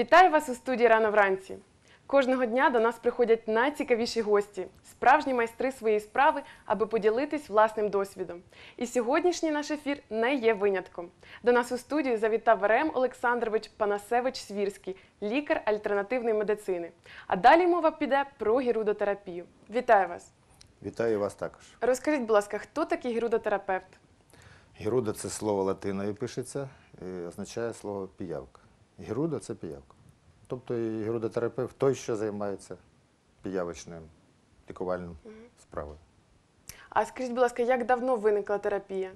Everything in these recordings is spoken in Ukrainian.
Вітаю вас у студії рано вранці. Кожного дня до нас приходять найцікавіші гості, справжні майстри своєї справи, аби поділитись власним досвідом. І сьогоднішній наш ефір не є винятком. До нас у студію завітав ВРМ Олександрович Панасевич Свірський, лікар альтернативної медицини. А далі мова піде про гірудотерапію. Вітаю вас! Вітаю вас також. Розкажіть, будь ласка, хто такий гірудотерапевт? Геруда це слово латиною пишеться, і означає слово піявка. Геруда це піявка. Тобто герудотерапевт той, що займається піявочним лікувальним справою. А скажіть, будь ласка, як давно виникла терапія?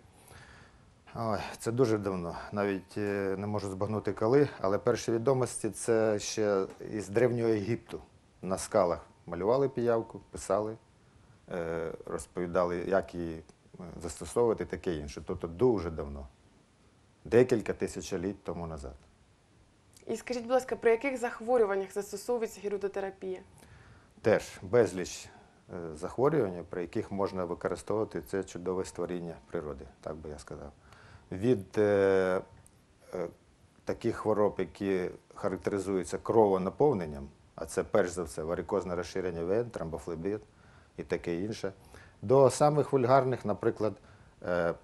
Ой, це дуже давно. Навіть е, не можу збагнути коли, але перші відомості це ще із древнього Єгипту. На скалах малювали піявку, писали, е, розповідали, як її е, застосовувати, таке інше. Тобто дуже давно. Декілька тисячоліть тому назад. І скажіть, будь ласка, при яких захворюваннях застосовується гірудотерапія? Теж безліч е, захворювань, при яких можна використовувати це чудове створіння природи, так би я сказав. Від е, е, таких хвороб, які характеризуються кровонаповненням, а це перш за все варикозне розширення вен, тромбофлебіт і таке інше, до самих вульгарних, наприклад, е,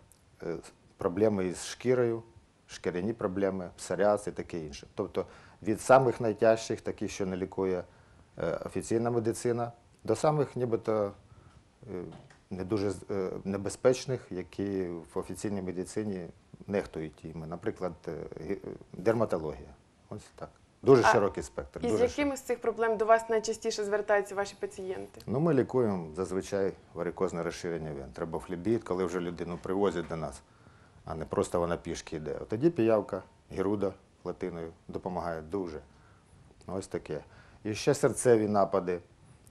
е, проблеми із шкірою, шкіряні проблеми, псоріаз і таке інше. Тобто від самих найтяжчих, таких, що не лікує е, офіційна медицина, до самих нібито е, не дуже е, небезпечних, які в офіційній медицині нехтують іми. Наприклад, гі- дерматологія. Ось так. Дуже А широкий спектр. І з якими з цих проблем до вас найчастіше звертаються ваші пацієнти? Ну, ми лікуємо зазвичай варикозне розширення вен. Треба флебіт, коли вже людину привозять до нас, а не просто вона пішки йде. Тоді піявка, геруда латиною допомагає дуже. Ось таке. І ще серцеві напади,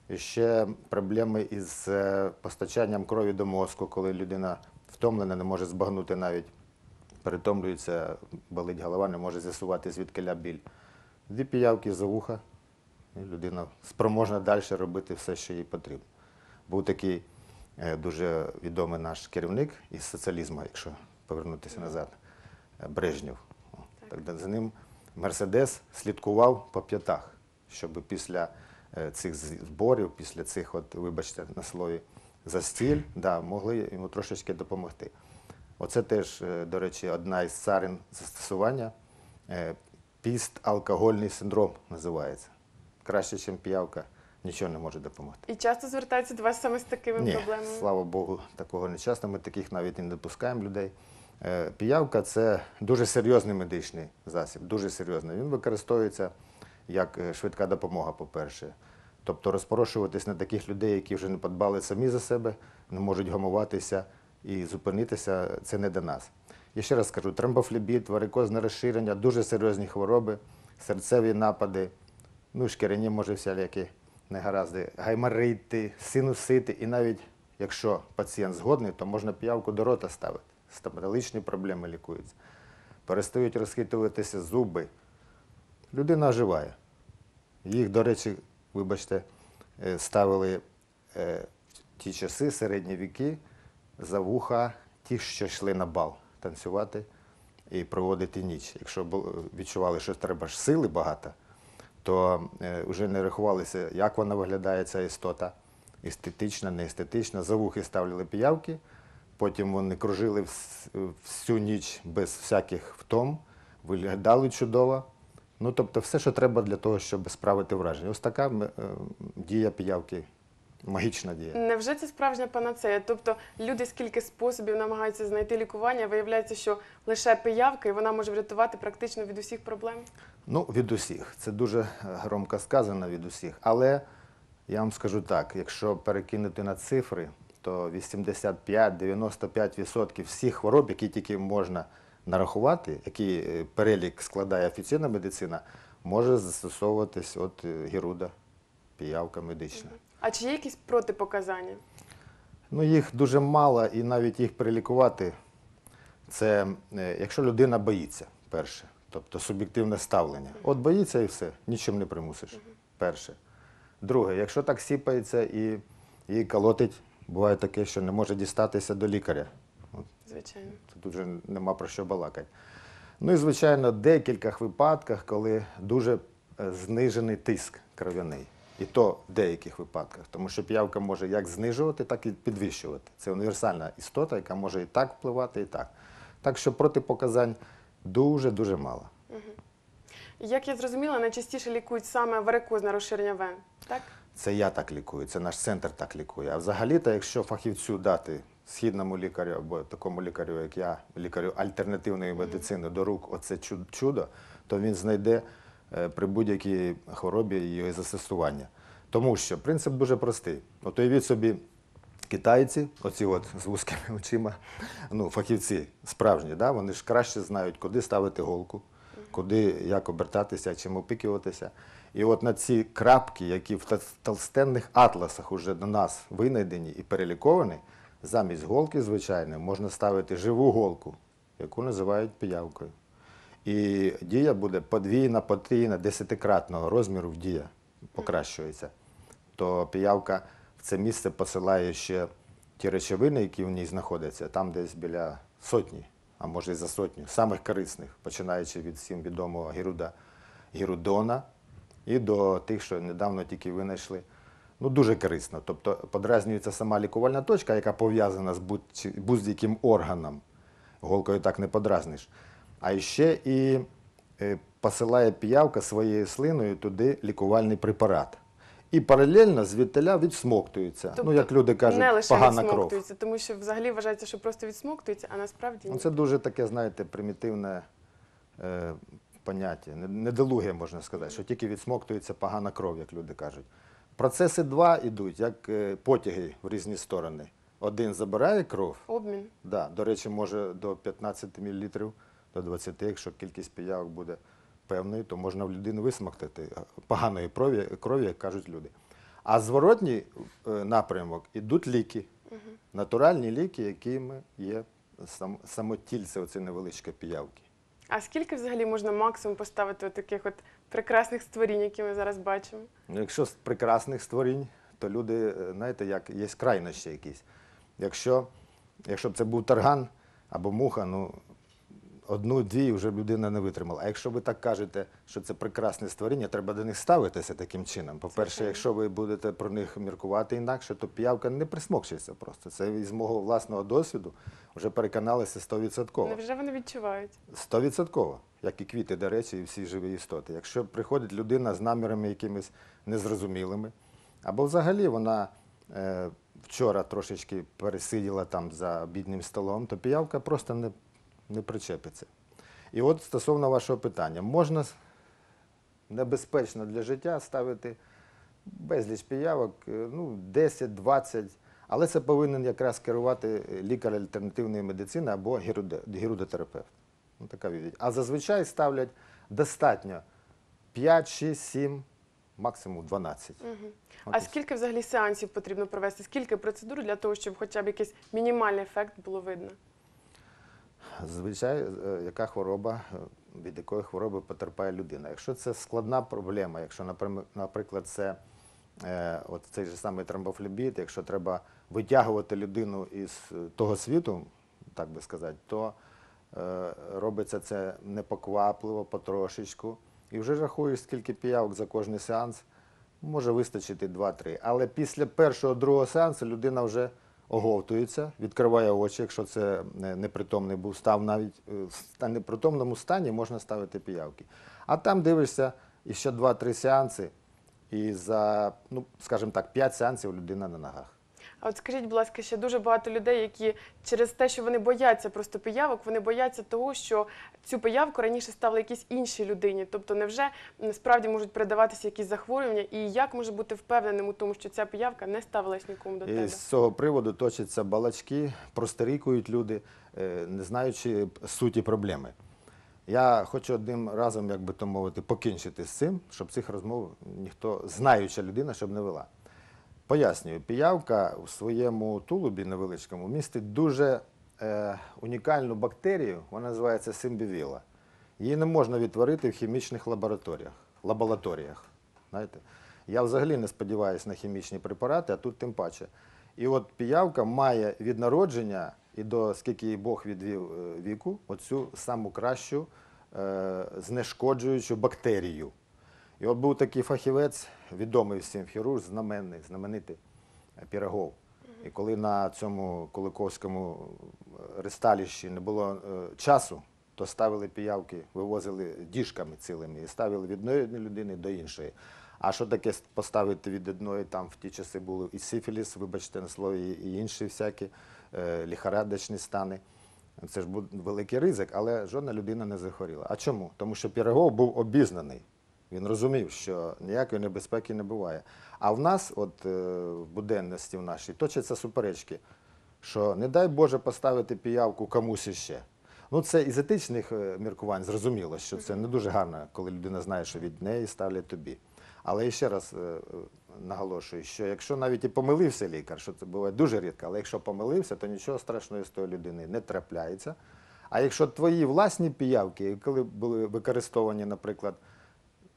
і ще проблеми із е, постачанням крові до мозку, коли людина втомлена, не може збагнути навіть, перетомлюється, болить голова, не може з'ясувати, звідки біль. Дві піявки за вуха, і людина спроможна далі робити все, що їй потрібно. Був такий е, дуже відомий наш керівник із соціалізму, якщо повернутися назад, е, Брежнєв. Так. за ним Мерседес слідкував по п'ятах, щоб після е, цих зборів, після цих, от, вибачте, на слові, застіль, да, могли йому трошечки допомогти. Оце теж, е, до речі, одна із царин застосування. Піст-алкогольний синдром називається. Краще, ніж піявка, нічого не може допомогти. І часто звертаються до вас саме з такими Ні, проблемами? слава Богу, такого не часто. Ми таких навіть і не допускаємо людей. Е, Піявка це дуже серйозний медичний засіб, дуже серйозний. Він використовується як е, швидка допомога, по-перше. Тобто розпорошуватись на таких людей, які вже не подбали самі за себе, не можуть гамуватися і зупинитися, це не до нас. Я ще раз скажу, тромбофлебіт, варикозне розширення, дуже серйозні хвороби, серцеві напади, ну, шкіряні, може, всякі негаразди, гайморити, синусити. І навіть якщо пацієнт згодний, то можна піявку до рота ставити. Стоматологічні проблеми лікуються. Перестають розхитуватися зуби. Людина оживає. Їх, до речі, вибачте, е, ставили е, в ті часи, середні віки, за вуха ті, що йшли на бал танцювати і проводити ніч. Якщо відчували, що треба ж сили багато, то е, вже не рахувалися, як вона виглядає, ця істота, естетична, не естетична. За вухи ставили піявки, потім вони кружили всю ніч без всяких втом, виглядали чудово. Ну, тобто, все, що треба для того, щоб справити враження. Ось така е, дія піявки, магічна дія. Невже це справжня панацея? Тобто люди скільки способів намагаються знайти лікування, виявляється, що лише пиявка, і вона може врятувати практично від усіх проблем? Ну, від усіх. Це дуже е, громко сказано від усіх. Але я вам скажу так: якщо перекинути на цифри, то 85-95% всіх хвороб, які тільки можна нарахувати, які е, перелік складає офіційна медицина, може застосовуватись от е, геруда, піявка медична. А чи є якісь протипоказання? Ну, їх дуже мало, і навіть їх перелікувати, це е, якщо людина боїться, перше, тобто суб'єктивне ставлення. От боїться і все, нічим не примусиш. Перше. Друге, якщо так сіпається і її колотить, буває таке, що не може дістатися до лікаря. Звичайно. Тут вже нема про що балакати. Ну і, звичайно, в декількох випадках, коли дуже е, знижений тиск кров'яний. І то в деяких випадках. Тому що піявка може як знижувати, так і підвищувати. Це універсальна істота, яка може і так впливати, і так. Так що протипоказань дуже-дуже мало. Як я зрозуміла, найчастіше лікують саме варикозне розширення вен. Так? Це я так лікую, це наш центр так лікує. А взагалі-то, якщо фахівцю дати східному лікарю або такому лікарю, як я, лікарю альтернативної медицини до рук, оце чудо, то він знайде е, при будь-якій хворобі її застосування. Тому що принцип дуже простий. От уявіть собі, китайці, оці от з вузькими очима, ну, фахівці справжні, да, вони ж краще знають, куди ставити голку, куди як обертатися, чим опікуватися. І от на ці крапки, які в толстенних атласах вже до нас винайдені і переліковані, замість голки звичайної можна ставити живу голку, яку називають піявкою. І дія буде подвійна, потрійна, десятикратного розміру в дія покращується. То піявка в це місце посилає ще ті речовини, які в ній знаходяться, там десь біля сотні, а може і за сотню, самих корисних, починаючи від всім відомого гіруда, гірудона і до тих, що недавно тільки винайшли. Ну, дуже корисно. Тобто подразнюється сама лікувальна точка, яка пов'язана з будь- будь-яким органом. Голкою так не подразниш. А ще і е, посилає піявка своєю слиною туди лікувальний препарат. І паралельно звідтиля відсмоктується. ну, як люди кажуть, Тобто не лише погана кров. тому що взагалі вважається, що просто відсмоктується, а насправді ні. Ну, це дуже таке, знаєте, примітивне е, поняття, не- недолуге, можна сказати, що тільки відсмоктується погана кров, як люди кажуть. Процеси два йдуть, як е, потяги в різні сторони. Один забирає кров, Обмін. Да, до речі, може до 15 мл, до 20, якщо кількість піявок буде певною, то можна в людину висмоктати поганої крові, крові, як кажуть люди. А зворотній е, напрямок ідуть ліки, натуральні ліки, якими є сам, самотільце, оці невеличкі піявки. А скільки взагалі можна максимум поставити от таких от прекрасних створінь, які ми зараз бачимо? Ну, якщо з прекрасних створінь, то люди, е, знаєте, як є крайнощі якісь. Якщо, якщо б це був тарган або муха, ну одну-дві вже людина не витримала. А якщо ви так кажете, що це прекрасне створіння, треба до них ставитися таким чином. По-перше, якщо ви будете про них міркувати інакше, то піявка не присмокчиться просто. Це із мого власного досвіду вже переконалися 100%. Невже вони відчувають? Стовідсотково, як і квіти, до речі, і всі живі істоти. Якщо приходить людина з намірами якимись незрозумілими, або взагалі вона е, вчора трошечки пересиділа там за бідним столом, то піявка просто не, не причепиться. І от стосовно вашого питання, можна небезпечно для життя ставити безліч піявок, е, ну, 10-20, але це повинен якраз керувати е, лікар альтернативної медицини або гірудотерапевт. Ну, така відповідь. А зазвичай ставлять достатньо 5, 6, 7, максимум 12. Угу. От А скільки взагалі сеансів потрібно провести? Скільки процедур для того, щоб хоча б якийсь мінімальний ефект було видно? Зазвичай, е, яка хвороба, е, від якої хвороби потерпає людина. Якщо це складна проблема, якщо, наприклад, це е, от цей же самий тромбофлебіт, якщо треба витягувати людину із того світу, так би сказати, то робиться це непоквапливо, потрошечку. І вже рахуєш, скільки піявок за кожний сеанс, може вистачити 2-3. Але після першого, другого сеансу людина вже оговтується, відкриває очі, якщо це е, непритомний був став, навіть е, в непритомному стані можна ставити піявки. А там дивишся і ще 2-3 сеанси, і за, ну, скажімо так, 5 сеансів людина на ногах. А от скажіть, будь ласка, ще дуже багато людей, які через те, що вони бояться просто пиявок, вони бояться того, що цю пиявку раніше ставили якійсь іншій людині. Тобто, невже справді можуть передаватися якісь захворювання, і як може бути впевненим у тому, що ця пиявка не ставилась нікому до І тебе? з цього приводу точаться балачки, простерікують люди, е, не знаючи суті проблеми. Я хочу одним разом, як би то мовити, покінчити з цим, щоб цих розмов ніхто, знаюча людина, щоб не вела. Пояснюю, піявка в своєму тулубі невеличкому містить дуже е, унікальну бактерію, вона називається симбівіла. Її не можна відтворити в хімічних лабораторіях. лабораторіях знаєте. Я взагалі не сподіваюся на хімічні препарати, а тут тим паче. І от піявка має від народження і до скільки їй Бог відвів е, віку, оцю саму кращу е, знешкоджуючу бактерію. І от був такий фахівець, відомий всім хірург, знаменний, знаменитий е, Пірогов. І коли на цьому Куликовському е, ресталіщі не було е, часу, то ставили піявки, вивозили діжками цілими і ставили від одної людини до іншої. А що таке поставити від одної, там в ті часи були і сифіліс, вибачте на слові, і інші всякі е, ліхорадочні стани. Це ж був великий ризик, але жодна людина не захворіла. А чому? Тому що Пірогов був обізнаний. Він розумів, що ніякої небезпеки не буває. А в нас, от е, в буденності в нашій, точаться суперечки, що не дай Боже поставити піявку комусь іще. Ну, це із етичних е, міркувань зрозуміло, що це не дуже гарно, коли людина знає, що від неї ставлять тобі. Але ще раз е, наголошую, що якщо навіть і помилився лікар, що це буває дуже рідко, але якщо помилився, то нічого страшного з тої людини не трапляється. А якщо твої власні піявки, коли були використовані, наприклад,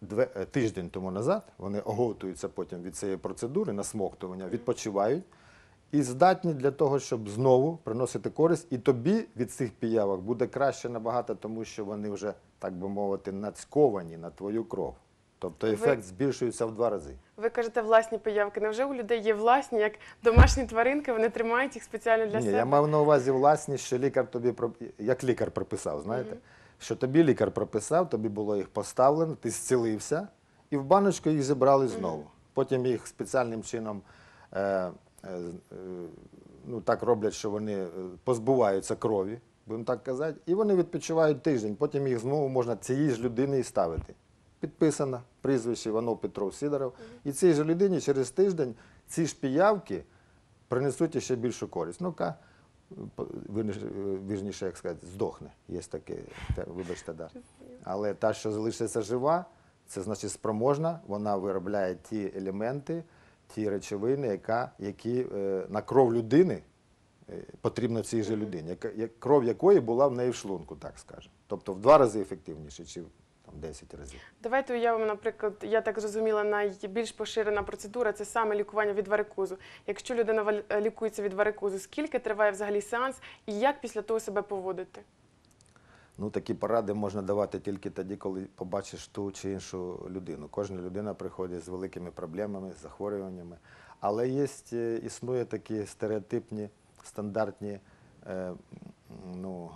две- е, тиждень тому назад, вони оговтуються потім від цієї процедури насмоктування, відпочивають і здатні для того, щоб знову приносити користь. І тобі від цих піявок буде краще набагато, тому що вони вже, так би мовити, нацьковані на твою кров. Тобто Ви- ефект збільшується в два рази. Ви кажете власні пиявки. Невже у людей є власні, як домашні тваринки, вони тримають їх спеціально для Ні, себе? я мав на увазі власні, що лікар тобі як лікар прописав, знаєте? Що тобі лікар прописав, тобі було їх поставлено, ти зцілився, і в баночку їх зібрали знову. Потім їх спеціальним чином е, е, е, ну, так роблять, що вони позбуваються крові, будемо так казати, і вони відпочивають тиждень. Потім їх знову можна цієї ж людини і ставити. Підписано прізвище Іванов Петров Сидоров. І цій же людині через тиждень ці ж піявки принесуть ще більшу користь. Ну-ка, вірніше, як сказати, здохне. Є таке, вибачте, да. Але та, що залишиться жива, це значить спроможна, вона виробляє ті елементи, ті речовини, яка, які е, на кров людини е, потрібно цій же людині, кров якої була в неї в шлунку, так скажемо. Тобто в два рази ефективніше, чи 10 разів. Давайте уявимо, наприклад, я так зрозуміла, найбільш поширена процедура це саме лікування від варикозу. Якщо людина е, лікується від варикозу, скільки триває взагалі сеанс і як після того себе поводити? Ну, такі поради можна давати тільки тоді, коли побачиш ту чи іншу людину. Кожна людина приходить з великими проблемами, з захворюваннями. Але є, е, існує такі стереотипні, стандартні е, ну,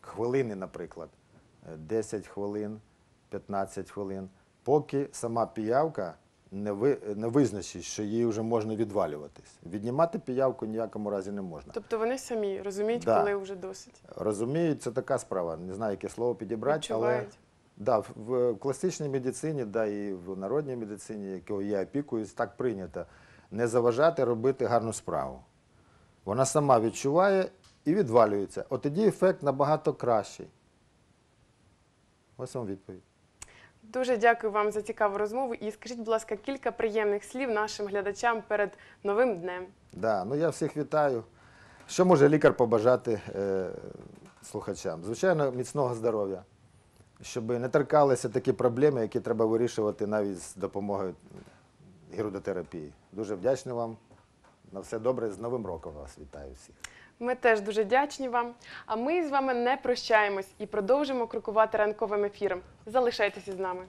хвилини, наприклад, 10 хвилин, 15 хвилин, поки сама піявка не, ви, не визначить, що їй вже можна відвалюватись. Віднімати піявку ніякому разі не можна. Тобто вони самі розуміють, Да. коли вже досить. Розуміють, це така справа. Не знаю, яке слово підібрати, але да, в, в класичній медицині, да, і в народній медицині, якою я опікуюсь, так прийнято не заважати робити гарну справу. Вона сама відчуває і відвалюється. От тоді ефект набагато кращий. Ось вам відповідь. Дуже дякую вам за цікаву розмову. І скажіть, будь ласка, кілька приємних слів нашим глядачам перед новим днем. Да, ну я всіх вітаю. Що може лікар побажати е, слухачам? Звичайно, міцного здоров'я, щоб не торкалися такі проблеми, які треба вирішувати навіть з допомогою гірудотерапії. Дуже вдячний вам. На все добре. З Новим роком вас вітаю всіх. Ми теж дуже вдячні вам. А ми з вами не прощаємось і продовжимо крокувати ранковим ефіром. Залишайтеся з нами.